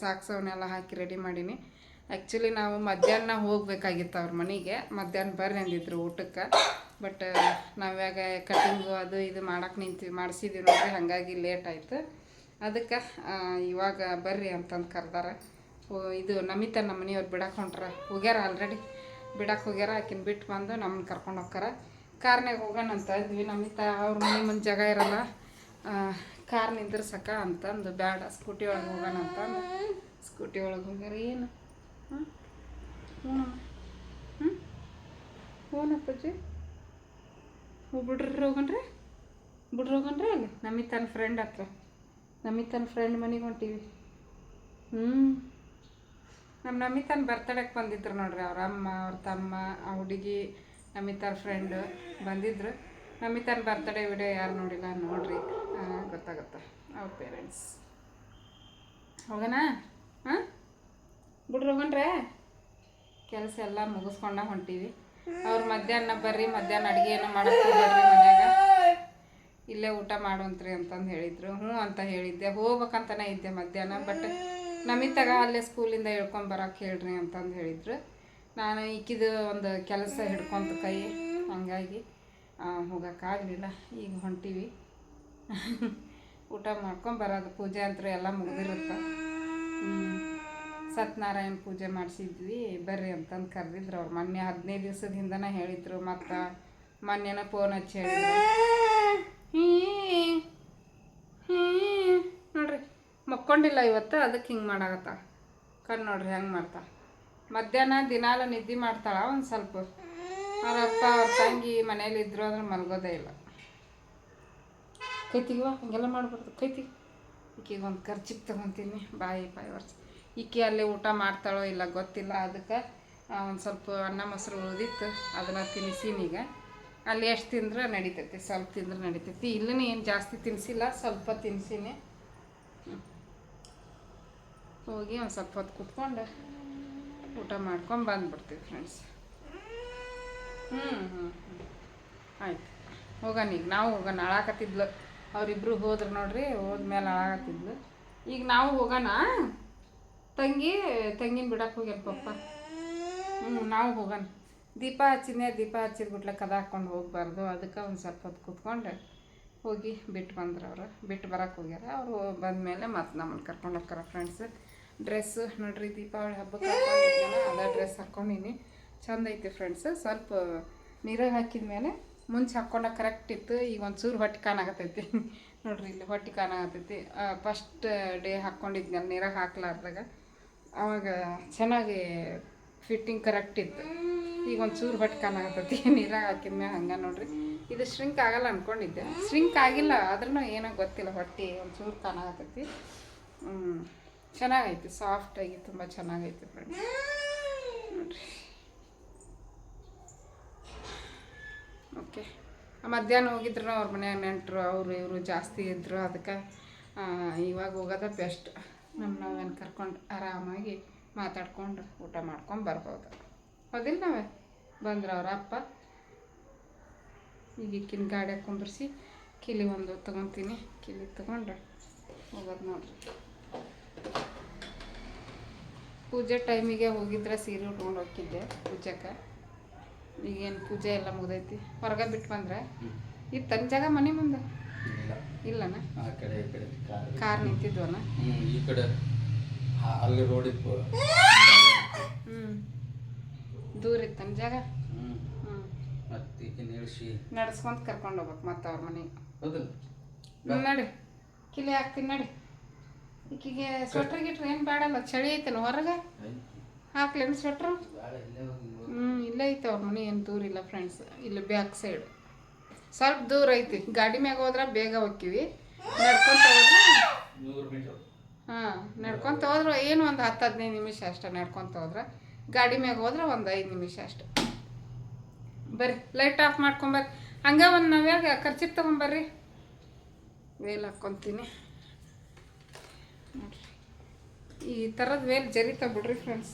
ಸಾಕ್ಸವನ್ನೆಲ್ಲ ಹಾಕಿ ರೆಡಿ ಮಾಡೀನಿ. ಆ್ಯಕ್ಚುಲಿ ನಾವು ಮಧ್ಯಾಹ್ನ ಹೋಗ್ಬೇಕಾಗಿತ್ತು ಅವ್ರ ಮನೆಗೆ. ಮಧ್ಯಾಹ್ನ ಬರ್ರಿ ಅಂದಿದ್ರು ಊಟಕ್ಕೆ. ಬಟ್ ನಾವ್ಯಾಗ ಕಟಿಂಗು ಅದು ಇದು ಮಾಡಕ್ಕೆ ನಿಂತೀವಿ, ಮಾಡಿಸಿದ್ವಿ ನೋಡ್ರಿ, ಹಾಗಾಗಿ ಲೇಟ್ ಆಯಿತು. ಅದಕ್ಕೆ ಇವಾಗ ಬರ್ರಿ ಅಂತಂದು ಕರ್ದಾರ. ಓ, ಇದು ನಮಿತ ನಮ್ಮ ಮನೆಯವ್ರು ಬಿಡಕ್ಕೆ ಹೊಂಟ್ರ, ಹೋಗ್ಯಾರ ಆಲ್ರೆಡಿ ಬಿಡಕ್ಕೆ ಹೋಗ್ಯಾರ, ಆಕಿನ ಬಿಟ್ಟು ಬಂದು ನಮ್ಮನ್ನ ಕರ್ಕೊಂಡು ಹೋಗ್ತಾರ. ಕಾರ್ನಾಗ ಹೋಗೋಣ ಅಂತ ಇದ್ವಿ, ನಮಿತ ಅವ್ರ ಮನೆ ಮುಂದೆ ಜಾಗ ಇರಲ್ಲ. ಕಾರ್ ನಿಂದ್ರಸಕ್ಕ ಅಂತಂದು ಬೇಡ ಸ್ಕೂಟಿ ಒಳಗೆ ಹೋಗೋಣ ಅಂತ ಸ್ಕೂಟಿ ಒಳಗೆ ಹೋಗ್ಯಾರ, ಏನು? ಹ್ಞೂ ಹ್ಞೂ ಹ್ಞೂ ಹ್ಞೂನಪ್ಪಜ್ಜಿ ಬಿಡ್ರಿ ಹೋಗನ್ರಿ ಬಿಡ್ರಿ ಹೋಗನ್ರಿ ಅಲ್ಲಿ. ನಮಿತನ ಫ್ರೆಂಡ್ ಹತ್ರ. ತನ್ನ ಫ್ರೆಂಡ್ ಮನೆಗೆ ಹೊಂಟೀವಿ. ಹ್ಞೂ ನಮ್ಮ ನಮಿತನ ಬರ್ತಡೇಗೆ ಬಂದಿದ್ರು ನೋಡ್ರಿ ಅವ್ರ ಅಮ್ಮ, ಅವ್ರ ತಮ್ಮ, ಆ ಹುಡುಗಿ ನಮಿತಾರ ಫ್ರೆಂಡ್ ಬಂದಿದ್ರು. ತನ್ನ ಬರ್ತಡೇ ವಿಡಿಯೋ ಯಾರು ನೋಡಿಲ್ಲ ನೋಡ್ರಿ. ಗೊತ್ತಾಗುತ್ತೆ. ಅವ್ರ ಪೇರೆಂಟ್ಸ್ ಹೋಗೋಣ ಹಾಂ ಬಿಡ್ರಿ ಹೋಗನ್ರೆ ಕೆಲಸ ಎಲ್ಲ ಮುಗಿಸ್ಕೊಂಡ ಹೊಂಟೀವಿ. ಅವ್ರು ಮಧ್ಯಾಹ್ನ ಬರ್ರಿ, ಮಧ್ಯಾಹ್ನ ಅಡುಗೆ ಏನೋ ಮಾಡಕ್ಕೆ ಹೋಗ್ಬೇಡ್ರಿ ಮನ್ಯಾಗ. ಇಲ್ಲೇ ಊಟ ಮಾಡುವಂತ್ರಿ ಅಂತಂದು ಹೇಳಿದ್ರು. ಹ್ಞೂ ಅಂತ ಹೇಳಿದ್ದೆ. ಹೋಗ್ಬೇಕಂತನೇ ಇದ್ದೆ ಮಧ್ಯಾಹ್ನ, ಬಟ್ ನಮಿತಾಗ ಅಲ್ಲೇ ಸ್ಕೂಲಿಂದ ಹೇಳ್ಕೊಂಡು ಬರಕ್ಕೆ ಹೇಳ್ರಿ ಅಂತಂದು ಹೇಳಿದ್ರು. ನಾನು ಇಕ್ಕಿದ ಒಂದು ಕೆಲಸ ಹಿಡ್ಕೊಂತ ಕೈ, ಹಂಗಾಗಿ ಹೋಗೋಕ್ಕಾಗಲಿಲ್ಲ ಈಗ ಹೊಂಟೀವಿ. ಊಟ ಮಾಡ್ಕೊಂಡು ಬರೋದು. ಪೂಜೆ ಅಂತ ಎಲ್ಲ ಮುಗಿದಿರುತ್ತೆ. ಸತ್ಯನಾರಾಯಣ ಪೂಜೆ ಮಾಡಿಸಿದ್ವಿ, ಬರ್ರಿ ಅಂತಂದು ಕರೆದಿದ್ರು ಅವ್ರು. ಮೊನ್ನೆ ಹದಿನೈದು ದಿವ್ಸದ ಹಿಂದನೇ ಹೇಳಿದ್ರು, ಮತ್ತು ಮೊನ್ನೆನ ಫೋನ್ ಹಚ್ಚಿ ಹೇಳಿದ್ರು. ನೋಡ್ರಿ. ಮಕ್ಕೊಂಡಿಲ್ಲ ಇವತ್ತು ಅದಕ್ಕೆ ಹಿಂಗೆ ಮಾಡಾಗತ್ತ ಕಣ್ಣು ನೋಡ್ರಿ, ಹೆಂಗೆ ಮಾಡ್ತಾ. ಮಧ್ಯಾಹ್ನ ದಿನಾಲು ನಿದ್ದೆ ಮಾಡ್ತಾಳ ಒಂದು ಸ್ವಲ್ಪ. ಅವ್ರ ಅಪ್ಪ, ಅವ್ರ ತಂಗಿ ಮನೇಲಿ ಇದ್ರು ಅಂದ್ರೆ ಮಲ್ಗೋದೇ ಇಲ್ಲ. ಕೈತಿಗಿವ ಹಂಗೆಲ್ಲ ಮಾಡ್ಬಾರ್ದು. ಕೈತಿ ಈಕಿಗೆ ಒಂದು ಖರ್ಚಿಗೆ ತಗೊತೀನಿ. ಬಾಯಿ ಬಾಯಿ ವರ್ಷ ಈಕೆ ಅಲ್ಲಿ ಊಟ ಮಾಡ್ತಾಳೋ ಇಲ್ಲ ಗೊತ್ತಿಲ್ಲ ಅದಕ್ಕೆ ಒಂದು ಸ್ವಲ್ಪ ಅನ್ನ ಮೊಸರು ಉಳಿದಿತ್ತು ಅದನ್ನು ತಿನ್ನಿಸೀನೀಗ ಅಲ್ಲಿ ಎಷ್ಟು ತಿಂದ್ರೆ ನಡಿತೈತಿ? ಸ್ವಲ್ಪ ತಿಂದ್ರೆ ನಡಿತೈತಿ. ಇಲ್ಲೂ ಏನು ಜಾಸ್ತಿ ತಿನ್ನಿಸಿಲ್ಲ ಸ್ವಲ್ಪ ತಿನ್ನಿಸೀನಿ ಹೋಗಿ ಒಂದು ಸ್ವಲ್ಪ ಹೊತ್ತು ಕುತ್ಕೊಂಡು ಊಟ ಮಾಡ್ಕೊಂಡು ಬಂದ್ಬಿಡ್ತೀವಿ ಫ್ರೆಂಡ್ಸ್ ಹ್ಞೂ ಹ್ಞೂ ಹ್ಞೂ ಆಯ್ತು. ಹೋಗೋಣ ಈಗ. ನಾವು ಹೋಗೋಣ. ಅಳಾಕತ್ತಿದ್ಲು. ಅವರಿಬ್ಬರು ಹೋದ್ರು ನೋಡ್ರಿ, ಹೋದ್ಮೇಲೆ ಅಳಾಕತ್ತಿದ್ಲು. ಈಗ ನಾವು ಹೋಗೋಣ? ತಂಗಿ, ತಂಗಿನ ಬಿಡಕ್ಕೆ ಹೋಗ್ಯಾರ ಪಪ್ಪ. ಹ್ಞೂ ನಾವು ಹೋಗೋಣ. ದೀಪ ಹಚ್ಚಿನೇ ದೀಪ ಹಚ್ಚಿದ ಗುಟ್ಲೆ ಕದ ಹಾಕ್ಕೊಂಡು ಹೋಗ್ಬಾರ್ದು. ಅದಕ್ಕೆ ಒಂದು ಸ್ವಲ್ಪ ಹೊತ್ತು ಕೂತ್ಕೊಂಡು ಹೋಗಿ ಬಿಟ್ಟು ಬಂದ್ರು ಅವರು. ಬಿಟ್ಟು ಬರಕ್ಕೆ ಹೋಗ್ಯಾರ. ಅವರು ಬಂದಮೇಲೆ ಮತ್ತೆ ನಮ್ಮನ್ನು ಕರ್ಕೊಂಡು ಹೋಗ್ತಾರ ಫ್ರೆಂಡ್ಸ್ ಡ್ರೆಸ್ಸು ನೋಡ್ರಿ, ದೀಪಾವಳಿ ಹಬ್ಬಕ್ಕೆ ಅದೇ ಡ್ರೆಸ್ ಹಾಕ್ಕೊಂಡಿನಿ ಚಂದ ಐತಿ ಫ್ರೆಂಡ್ಸ್ ಸ್ವಲ್ಪ ನೀರಾಗ ಹಾಕಿದ ಮೇಲೆ ಮುಂಚೆ ಹಾಕ್ಕೊಂಡ ಕರೆಕ್ಟ್ ಇತ್ತು. ಈಗ ಒಂಚೂರು ಹೊಟ್ಟೆ ಕಾಣಾಗತ್ತೈತಿ ನೋಡ್ರಿ, ಇಲ್ಲಿ ಹೊಟ್ಟೆ ಕಾಣಾಗತ್ತೈತಿ ಫಸ್ಟ್ ಡೇ ಹಾಕ್ಕೊಂಡಿದ್ನಲ್ಲ ನೀರಾಗ ಹಾಕ್ಲಾರ್ದಾಗ. ಅವಾಗ ಚೆನ್ನಾಗಿ ಫಿಟ್ಟಿಂಗ್ ಕರೆಕ್ಟ್ ಇತ್ತು. ಈಗ ಒಂಚೂರು ಹೊಟ್ಟೆ ಕಾಣಾಗತ್ತೈತಿ ನೀರಾಗ ಹಾಕಿದ್ಮೇಲೆ ಹಂಗೆ ನೋಡ್ರಿ. ಇದು ಶ್ರಿಂಕ್ ಆಗಲ್ಲ ಅನ್ಕೊಂಡಿದ್ದೆ. ಶ್ರಿಂಕ್ ಆಗಿಲ್ಲ ಆದ್ರೂ ಏನೋ ಗೊತ್ತಿಲ್ಲ, ಹೊಟ್ಟೆ ಒಂಚೂರು ಕಾಣಾಗತ್ತೈತಿ ಹ್ಞೂ ಚೆನ್ನಾಗೈತಿ ಸಾಫ್ಟಾಗಿ ತುಂಬ ಚೆನ್ನಾಗೈತಿ ಫ್ರೆಂಡ್ಸ್ ನೋಡ್ರಿ ಓಕೆ ಮಧ್ಯಾಹ್ನ ಹೋಗಿದ್ರು ಅವ್ರ ಮನ್ಯಾಗ ನೆಂಟರು, ಅವರು ಇವರು ಜಾಸ್ತಿ ಇದ್ದರು ಅದಕ್ಕೆ ಇವಾಗ ಹೋಗೋದ ಬೆಸ್ಟ್ ನಮ್ಮ ನಾವೇನು ಕರ್ಕೊಂಡು ಆರಾಮಾಗಿ ಮಾತಾಡ್ಕೊಂಡು ಊಟ ಮಾಡ್ಕೊಂಡು ಬರ್ಬೋದು. ಹೌದಿಲ್ಲ ನಾವೇ? ಬಂದ್ರೆ ಅವ್ರ ಅಪ್ಪ. ಈಗ ಇಕ್ಕಿನ ಗಾಡಿ ಕುಂದ್ರಿಸಿ ಕಿಲಿ ಒಂದು ತೊಗೊತೀನಿ. ಕಿಲಿ ತೊಗೊಂಡು ಹೋಗೋದು ನೋಡ್ರಿ. ಪೂಜೆ ಟೈಮಿಗೆ ಹೋಗಿದ್ರೆ ಸೀರೆ ಉಟ್ಕೊಂಡು ಹೋಗಿದ್ದೆ ಪೂಜೆಗೆ ಈಗೇನು ಪೂಜೆ ಎಲ್ಲ ಮುಗ್ದೈತಿ. ಹೊರಗೆ ಬಿಟ್ಟು ಬಂದ್ರೆ? ಈಗ ತನ್ನ ಜಾಗ ಮನೆ ಮುಂದೆ. ಇಲ್ಲನ?
ಆ ಕಡೆ ಈ ಕಡೆ ಕಾರ್
ಕಾರ್ ನಿಂತಿದ್ವನ
ಹ್ಮ್ ಈ ಕಡೆ ಆ- ಅಲ್ಲಿ ರೋಡ್ ಇತ್ತು.
ಹ್ಞೂ ದೂರ ಇತ್ತನ ಜಾಗ?
ಹ್ಮ್.
ಹ್ಞೂ
ಮತ್ತೆ ಈಗಿನ ಇಳಿಸಿ
ನಡ್ಸ್ಕೊಂತ ಕರ್ಕೊಂಡು ಹೋಗ್ಬೇಕು ಮತ್ತೆ ಅವ್ರ ಮನೆಗೆ.
ಹೌದಲ್ಲ?
ನಡಿ. ಕಿಲಿ ಹಾಕ್ತೀನಿ ನಡಿ. ಈಕಿಗೆ ಸ್ವೆಟ್ರ್ ಗಿಟ್ರ್ ಏನು ಬೇಡಲ್ಲ ಚಳಿ ಐತಲ್ಲ ಹೊರಗೆ? ಹಾಕ್ಲೇನು ಸ್ವೆಟ್ರು ಹ್ಞೂ ಇಲ್ಲೇ ಐತೆ ಅವ್ರ ಮನೆ ಏನು ದೂರ ಇಲ್ಲ ಫ್ರೆಂಡ್ಸ್ ಇಲ್ಲಿ ಬ್ಯಾಕ್ ಸೈಡ್ ಸ್ವಲ್ಪ ದೂರ ಐತಿ. ಗಾಡಿ ಮ್ಯಾಗ ಹೋದ್ರೆ ಬೇಗ ಹೋಗ್ತೀವಿ ನಡ್ಕೊಂತ ಹೋದ್ರೆ ಹಾಂ ನಡ್ಕೊಂತ ಹೋದ್ರೆ ಏನು ಒಂದು ಹತ್ತು ಹದಿನೈದು ನಿಮಿಷ ಅಷ್ಟೇ ನಡ್ಕೊಂತ ಹೋದ್ರೆ. ಗಾಡಿ ಮ್ಯಾಗ ಹೋದ್ರೆ ಒಂದು ಐದು ನಿಮಿಷ ಅಷ್ಟೆ. ಬರ್ರಿ ಲೈಟ್ ಆಫ್ ಮಾಡ್ಕೊಂಬರ್ರಿ. ಹಂಗೆ ಒಂದು ನಾವ್ಯಾಗ ಖರ್ಚಿಗೆ ತೊಗೊಂಬರ್ರಿ. ವೇಲ್ ಹಾಕ್ಕೊತೀನಿ ನೋಡ್ರಿ. ಈ ಥರದ ವೇಲ್ ಜರಿತಾ ಬಿಡ್ರಿ ಫ್ರೆಂಡ್ಸ್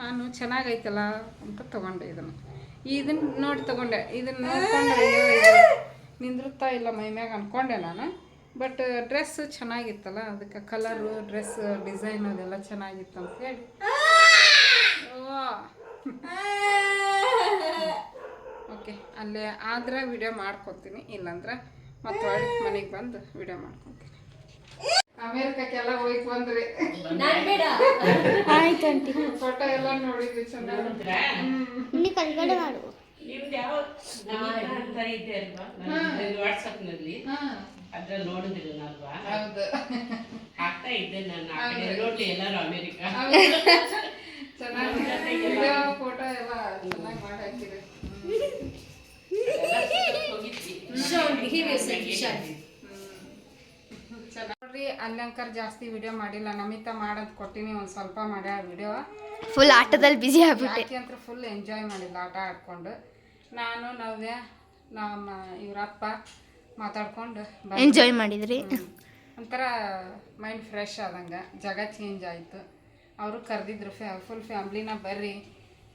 ನಾನು ಚೆನ್ನಾಗೈತಲ್ಲ ಅಂತ ತಗೊಂಡೆ ಇದನ್ನು. ಇದನ್ನ ನೋಡಿ ತಗೊಂಡೆ. ಇದನ್ನ ನೋಡ್ಕೊಂಡು ನಿಂದಿರ್ತಾ ಇಲ್ಲ ಮೈ ಮ್ಯಾಗ ಅನ್ಕೊಂಡೆ ನಾನು. ಬಟ್ ಡ್ರೆಸ್ ಚೆನ್ನಾಗಿತ್ತಲ್ಲ, ಅದಕ್ಕೆ ಕಲರು ಡ್ರೆಸ್ ಡಿಸೈನ್ ಅದೆಲ್ಲ ಚೆನ್ನಾಗಿತ್ತು ಅಂತ ಹೇಳಿ. ಓಕೆ ಅಲ್ಲೇ ಆದ್ರೆ ವಿಡಿಯೋ ಮಾಡ್ಕೊತೀನಿ, ಇಲ್ಲಾಂದ್ರೆ ಮತ್ತೆ ಮನೆಗೆ ಬಂದು ವಿಡಿಯೋ ಮಾಡ್ಕೊತೀನಿ. ಅಮೇರಿಕಕ್ಕೆಲ್ಲ ಹೋಗಿ ಬಂದ್ರಿ
ಆಯ್ತು ಆಂಟಿ.
ಫೋಟೋ ಎಲ್ಲ ನೋಡಿದ್ವಿ ಚೆನ್ನಾಗಿ.
ಇಲ್ಲಿ ಕೆಳಗಡೆ ಮಾಡು.
ನಿಮ್ದು ಯಾವ ಅಂತ ಇದೆ ಅಲ್ವಾ ವಾಟ್ಸಪ್ನಲ್ಲಿ ನೋಡಿದಿಲ್ಲ ಅಲ್ವಾ
ಹೌದು.
ಹಾಕ್ತಾ ಇದ್ದೆ ನಾನು ಆ ಕಡೆ. ನೋಡ್ಲಿ ಎಲ್ಲರೂ ಅಮೆರಿಕ.
ಚೆನ್ನಾಗಿ ಫೋಟೋ ಎಲ್ಲ ಚೆನ್ನಾಗಿ ಮಾಡಿ
ಹೋಗಿದ್ವಿ
ಚೆನ್ನಾಗಿ ನೋಡ್ರಿ ಅಲ್ಲಂಕರ್ ಜಾಸ್ತಿ ವಿಡಿಯೋ ಮಾಡಿಲ್ಲ. ನಮಿತಾ ಮಾಡೋದು ಕೊಟ್ಟಿನಿ ಒಂದು ಸ್ವಲ್ಪ ಮಾಡ್ಯಾಳ ವಿಡಿಯೋ
ಫುಲ್ ಆಟದಲ್ಲಿ ಬಿಜಿ ಆಗ್ಬಿಟ್ಟೆ.
ಅಂತ ಫುಲ್ ಎಂಜಾಯ್ ಮಾಡಿಲ್ಲ ಆಟ ಆಡ್ಕೊಂಡು. ನಾನು ನವ್ಯ ನಮ್ಮ ಇವರಪ್ಪ ಮಾತಾಡ್ಕೊಂಡು ಬಂದ್ವಿ.
ಎಂಜಾಯ್ ಮಾಡಿದ್ರಿ.
ಒಂಥರ ಮೈಂಡ್ ಫ್ರೆಶ್ ಆದಂಗೆ. ಜಾಗ ಚೇಂಜ್ ಆಯಿತು. ಅವರು ಕರೆದಿದ್ರು ಫ್ಯಾ ಫುಲ್ ಫ್ಯಾಮ್ಲಿನ ಬರ್ರಿ.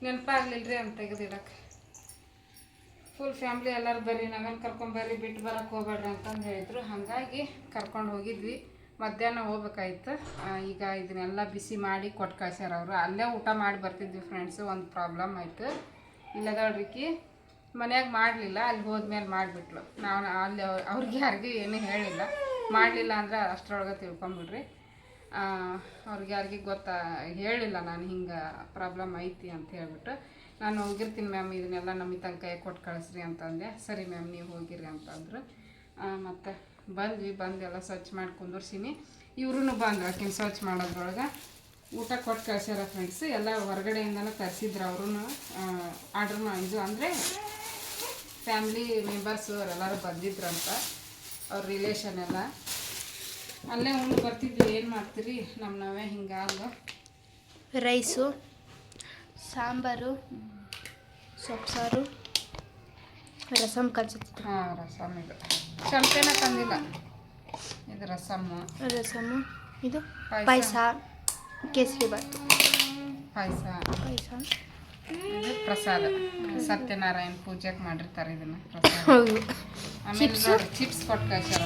ನೆನಪಾಗ್ಲಿಲ್ರಿ ಅಂತ ತೆಗೆದಿಡಕ್ಕೆ. ಫುಲ್ ಫ್ಯಾಮ್ಲಿ ಎಲ್ಲರೂ ಬರ್ರಿ ನಾವೇನು ಕರ್ಕೊಂಬರ್ರಿ ಬಿಟ್ಟು ಬರಕ್ಕೆ ಹೋಗ್ಬೇಡ್ರಿ ಅಂತಂದು ಹೇಳಿದ್ರು. ಹಾಗಾಗಿ ಕರ್ಕೊಂಡು ಹೋಗಿದ್ವಿ. ಮಧ್ಯಾಹ್ನ ಹೋಗ್ಬೇಕಾಯ್ತು. ಈಗ ಇದನ್ನೆಲ್ಲ ಬಿಸಿ ಮಾಡಿ ಕೊಟ್ಟು ಕಳ್ಸ್ಯಾರ ಅವರು. ಅಲ್ಲೇ ಊಟ ಮಾಡಿ ಬರ್ತಿದ್ವಿ ಫ್ರೆಂಡ್ಸು ಒಂದು ಪ್ರಾಬ್ಲಮ್ ಆಯಿತು. ಇಲ್ಲದವ್ರಿಗೆ ಮನೆಯಾಗ ಮಾಡಲಿಲ್ಲ, ಅಲ್ಲಿ ಹೋದ್ಮೇಲೆ ಮಾಡಿಬಿಟ್ಲು. ನಾವು, ಅಲ್ಲಿ ಅವ್ರ್- ಅವ್ರಿಗೆ ಯಾರಿಗೂ ಏನೂ ಹೇಳಿಲ್ಲ. ಮಾಡಲಿಲ್ಲ ಅಂದ್ರೆ ಅಷ್ಟರೊಳಗೆ ತಿಳ್ಕೊಂಬಿಡ್ರಿ. ಅವ್ರಿಗೆ ಯಾರಿಗೆ ಗೊತ್ತಾ, ಹೇಳಿಲ್ಲ ನಾನು ಹಿಂಗೆ ಪ್ರಾಬ್ಲಮ್ ಐತಿ ಅಂತ ಹೇಳ್ಬಿಟ್ಟು. ನಾನು ಹೋಗಿರ್ತೀನಿ ಮ್ಯಾಮ್, ಇದನ್ನೆಲ್ಲ ನಮ್ಮ ತನಕ ಕೊಟ್ಟು ಕಳಿಸ್ರಿ ಅಂತಂದೆ. ಸರಿ ಮ್ಯಾಮ್, ನೀವು ಹೋಗಿರಿ ಅಂತಂದರು. ಮತ್ತು ಬಂದ್ವಿ, ಬಂದು ಎಲ್ಲ ಸ್ವಚ್ಛ ಮಾಡಿ ಕುಂದರ್ಸಿನಿ. ಇವ್ರೂ ಬಂದ್ರು ಆಕಿನ ಸ್ವಚ್ಛ ಮಾಡೋದ್ರೊಳಗೆ. ಊಟ ಕೊಟ್ಟು ಕಳ್ಸ್ಯಾರ ಫ್ರೆಂಡ್ಸ್ ಎಲ್ಲ ಹೊರಗಡೆಯಿಂದನೇ ತರಿಸಿದ್ರು ಅವ್ರೂ ಆರ್ಡ್ರ್ ಮಾಡಿದ್ದು ಅಂದರೆ ಫ್ಯಾಮ್ಲಿ ಮೆಂಬರ್ಸ್ ಅವರೆಲ್ಲರೂ ಬಂದಿದ್ರಂತ, ಅವ್ರ ರಿಲೇಷನ್ ಎಲ್ಲ. ಅಲ್ಲೇ ಉಂಡು ಬರ್ತಿದ್ವಿ, ಏನು ಮಾಡ್ತೀರಿ? ನಮ್ಮ ನಾವೇ ಹಿಂಗಾಗ
ರೈಸು ಸಾಂಬಾರು ಸೊಪ್ಪು ಸಾರು ರಸಮ್ ಕಲ್ಸುತ್ತೆ
ಹಾಂ ರಸಮ್ ಇದು. ಚಮಚನ ತಂದಿಲ್ಲ ಇದು ರಸಮ್ಮು
ರಸಮ್ಮು ಇದು
ಪಾಯ್ಸ.
ಪಾಯಸ ಕೇಸರಿ ಬಾತು
ಪಾಯಸ.
ಪಾಯಸ.
ಇದು ಪ್ರಸಾದ. ಸತ್ಯನಾರಾಯಣ ಪೂಜೆಗೆ ಮಾಡಿರ್ತಾರೆ ಇದನ್ನ ಪ್ರಸಾದ. ಆಮೇಲೆ ಚಿಪ್ಸ್ ಕೊಟ್ಟು ಕಳ್ಸಾರ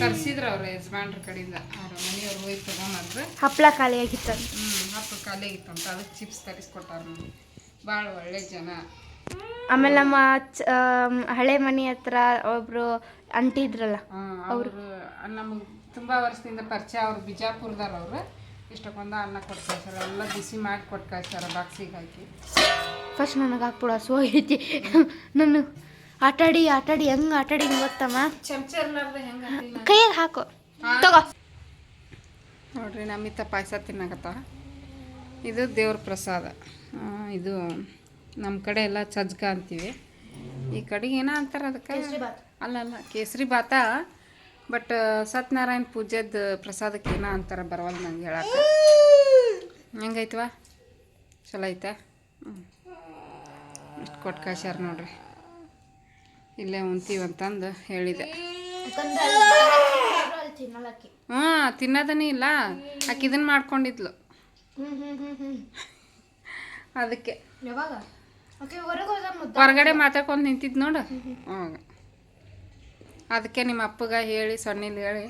ತರಿಸಿದ್ರು ಅವ್ರ ಯಜಮಾನ್ರ ಕಡೆಯಿಂದ. ಅವ್ರ ಮನೆಯವ್ರು ಹೋಗಿ ತಗೊಂಡ್ರೆ
ಹಪ್ಪಳ ಖಾಲಿ ಆಗಿತ್ತು
ಹ್ಞೂ ಹಪ್ಪಳ ಖಾಲಿ ಆಗಿತ್ತಂತ ಅದಕ್ಕೆ ಚಿಪ್ಸ್ ತರಿಸ್ಕೊಟ್ಟಾರ ನಮ್ಗೆ ಭಾಳ ಒಳ್ಳೆ ಜನ.
ಆಮೇಲೆ ನಮ್ಮ ಹಳೆ ಮನೆ ಹತ್ರ ಒಬ್ರು ಅಂಟಿ ಇದ್ರಲ್ಲ
ಅವರು ನಮಗೆ ತುಂಬಾ ವರ್ಷದಿಂದ ಪರಿಚಯ ಅವ್ರು ಬಿಜಾಪುರದವ್ರು ಅವರು. ಇಷ್ಟಕ್ಕೊಂದು ಅನ್ನ ಕೊಟ್ಟು ಕಳ್ಸಾರ ಎಲ್ಲ ಬಿಸಿ ಮಾಡಿ ಕೊಟ್ಟು ಕಳ್ಸಾರ ಬಾಕ್ಸಿಗೆ ಹಾಕಿ.
ಫಸ್ಟ್ ನನಗೆ ಹಾಕ್ಬಿಡ ಹಸು ಐತಿ. ನಾನು ಆಟಾಡಿ ಆಟಾಡಿ ಹೆಂಗೆ ಆಟಾಡಿ ಗೊತ್ತಮ್ಮ
ಚಮಚ ಇರ್ಲಾರ್ದೆ ಹೆಂಗೆ
ಕೈಯಾಗ ಹಾಕು. ತಗೋ.
ನೋಡ್ರಿ ನಮ್ಮಿತ್ತ ಪಾಯಸ ತಿನ್ನಕತ್ತ. ಇದು ದೇವ್ರ ಪ್ರಸಾದ. ಇದು ನಮ್ಮ ಕಡೆ ಎಲ್ಲ ಚಜ್ಕ ಅಂತೀವಿ. ಈ ಕಡೆಗೆ ಏನೋ ಅಂತಾರೆ ಅದಕ್ಕೆ? ಅಲ್ಲ ಅಲ್ಲ ಕೇಸರಿ ಬಾತ ಬಟ್ ಸತ್ಯನಾರಾಯಣ ಪೂಜೆದ ಪ್ರಸಾದಕ್ಕೆ ಏನೋ ಅಂತಾರೆ ಬರವಲ್ಲ ನಂಗೆ ಹೇಳಕ್ಕೆ ಹೆಂಗೈತವ ಚಲೋ ಐತೆ? ಹ್ಞೂ ಇಷ್ಟು ಕೊಟ್ಟು ಕಳ್ಸ್ಯಾರ ನೋಡ್ರಿ. ಇಲ್ಲೇ ಉಣ್ತೀವಂತಂದು ಹೇಳಿದೆ. ಹ್ಞೂ ತಿನ್ನೋದನೇ ಇಲ್ಲ. ಆಕೆ ಇದನ್ನ ಮಾಡ್ಕೊಂಡಿದ್ಲು. ಅದಕ್ಕೆ. ಹೊರಗಡೆ ಮಾತಾಡ್ಕೊಂಡು ನಿಂತಿದ್ ನೋಡು. ಅವಾಗ ಅದಕ್ಕೆ ನಿಮ್ಮ ಅಪ್ಪಗೆ ಹೇಳಿ ಸೊನ್ನೆಲಿ ಹೇಳಿ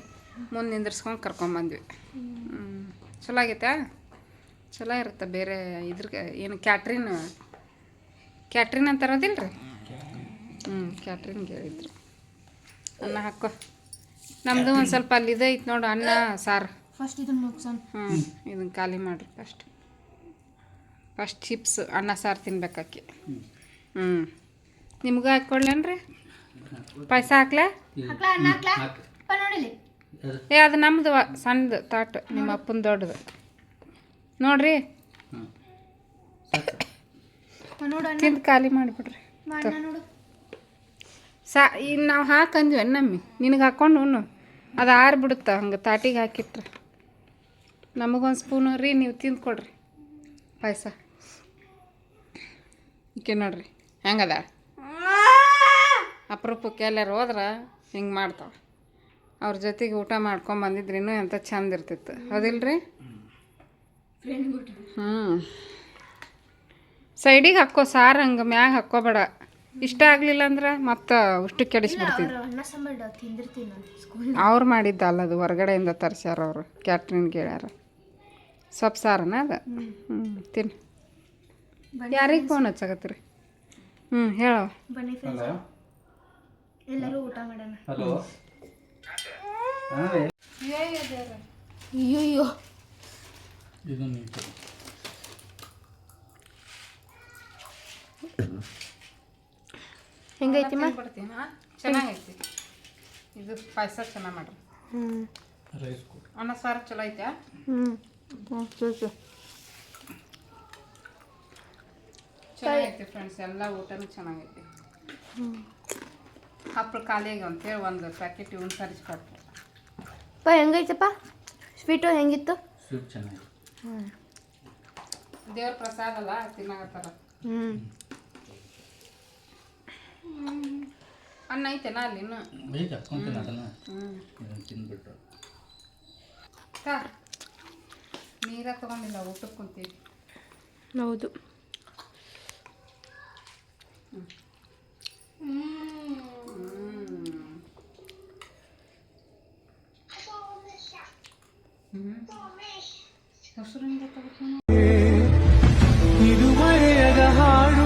ಮುಂದೆ ನಿಂದಿರ್ಸ್ಕೊಂಡು ಕರ್ಕೊಂಬಂದ್ವಿ ಹ್ಞೂ ಚಲೋ ಆಗೈತೆ? ಚಲೋ ಇರುತ್ತೆ ಬೇರೆ ಇದ್ರ ಏನು ಕ್ಯಾಟ್ರಿನ್ ಕ್ಯಾಟ್ರಿನ್ ಅಂತಾರದಿಲ್ಲ ರೀ ಹ್ಞೂ ಕ್ಯಾಟ್ರಿನ್ಗೆ ಹೇಳಿದ್ರು ಅನ್ನ ಹಾಕೋ. ನಮ್ಮದು ಒಂದು ಸ್ವಲ್ಪ ಅಲ್ಲಿ ಇದೆ ಐತೆ ನೋಡು ಅನ್ನ ಸಾರು.
ಫಸ್ಟ್ ಇದನ್ನ
ಹ್ಞೂ ಇದನ್ನು ಖಾಲಿ ಮಾಡಿರಿ ಫಸ್ಟ್ ಫಸ್ಟ್ ಚಿಪ್ಸ್ ಅನ್ನ ಸಾರು ತಿನ್ಬೇಕಾಕಿ ಹ್ಞೂ ನಿಮ್ಗೆ ಹಾಕ್ಕೊಳ್ಳೇನ್ರಿ ಪಾಯಸ ಹಾಕ್ಲಾ? ಏ ಅದು ನಮ್ದು ಸಣ್ಣದು ತಾಟ್ ನಿಮ್ಮ ಅಪ್ಪನ ದೊಡ್ಡದು. ನೋಡ್ರಿ. ತಿಂದು ಖಾಲಿ ಮಾಡಿಬಿಡ್ರಿ. ಸಾ ಇನ್ನು ನಾವು ಹಾಕಂದ್ವಿ ನಮ್ಮಿ ನಿನಗೆ ಹಾಕೊಂಡು ಉಣ್ಣು. ಅದು ಆರ್ಬಿಡುತ್ತೆ ಹಂಗೆ ತಾಟಿಗೆ ಹಾಕಿಟ್ರೆ. ನಮಗೊಂದು ಸ್ಪೂನು ರೀ ನೀವು ತಿಂದು ಕೊಡ್ರಿ. ಪಾಯಸ. ಈಕೆ ನೋಡ್ರಿ. ಹೆಂಗದ? ಅಪರೂಪಕ್ಕೆ ಎಲ್ಲರೂ ಹೋದ್ರೆ? ಹಿಂಗೆ ಮಾಡ್ತಾವೆ. ಅವ್ರ ಜೊತೆಗೆ ಊಟ ಮಾಡ್ಕೊಂಡು ಎಂಥ ಚಂದ ಇರ್ತಿತ್ತು. ಹೌದಿಲ್ರಿ? ಹ್ಞೂ ಸೈಡಿಗೆ ಹಾಕೋ ಸಾರು ಹಂಗೆ ಮ್ಯಾಗ ಹಾಕೋಬೇಡ. ಇಷ್ಟ ಆಗಲಿಲ್ಲ ಅಂದ್ರೆ ಮತ್ತೆ ಉಷ್ಟು ಕೆಡಿಸ್ಬಿಡ್ತೀವಿ.
ಅವ್ರು ಮಾಡಿದ್ದ ಅಲ್ಲ ತಿಂದಿರ್ತೀನಿ ನಾನು ಸ್ಕೂಲ್
ಅವ್ರು ಮಾಡಿದ್ದಲ್ಲ ಅದು ಹೊರಗಡೆಯಿಂದ ತರ್ಸ್ಯಾರ ಅವರು ಕ್ಯಾಟ್ರಿನ್ ಕೇಳ್ಯಾರ. ಸೊಪ್ಪು ಸಾರನ ಅದು? ಹ್ಞೂ ತಿನ್ನು ಯಾರಿಗೆ ಫೋನ್ ಹಚ್ಚಕತ್ತೀರಿ? ಹ್ಞೂ ಹೇಳವ
ಬನ್ನಿ ಫ್ರೆಂಡ್ಸ್
ಹಲೋ
ಎಲ್ಲರೂ ಊಟ ಮಾಡೋಣ.
ಹಲೋ.
ಅಯ್ಯೋ
ಇದು ಹೆಂಗೈತಿ
ಹೆಂಗೈತಿಮ್ಮ
ಚೆನ್ನಾಗೈತಿ. ಇದು ಪಾಯಸ ಚೆನ್ನಾಗಿ ಮಾಡ್ರಿ
ಹ್ಞೂ
ರೈಸ್ ಕೊಡು.
ಅನ್ನ ಸಾರು ಚಲೋ ಐತ್ಯಾ?
ಹ್ಞೂ ಹ್ಞೂ
ಚೆನ್ನಾಗೈತಿ ಫ್ರೆಂಡ್ಸ್ ಎಲ್ಲ ಊಟನೂ ಚೆನ್ನಾಗೈತಿ. ಹಪ್ಪಳು ಖಾಲಿಯಾಗಿ ಅಂತೇಳಿ ಒಂದು ಪ್ಯಾಕೆಟ್ ಇವನ್ ತರಿಸ್ಕೊಟ್ರು
ಅಪ್ಪ ಹೆಂಗೈತಪ್ಪ? ಸ್ವೀಟು ಹೆಂಗಿತ್ತು?
ಸ್ವೀಟ್ ಚೆನ್ನಾಗಿ
ಹ್ಞೂ
ದೇವ್ರ ಪ್ರಸಾದ ಅಲ್ಲ ತಿನ್ನಾಗತ್ತಾರ
ಹ್ಞೂ
ಅನ್ನ ಐತೆನಾ ಅಲ್ಲಿ ಇನ್ನೂ?
ಬೇಗ ಅದನ್ನ.
ಹ್ಞೂ
ಇದನ್ನು ತಿಂದ್ಬಿಟ್ರು.
ನೀರ ತಗೊಂಡಿಲ್ಲ ಊಟಕ್ಕೆ ಕುಂತೀವಿ.
ಹೌದು.
ಹೆಸರಿಂದ ತಗೋತೀನಿ
ಇದು ಮರೆಯದ ಹಾಡು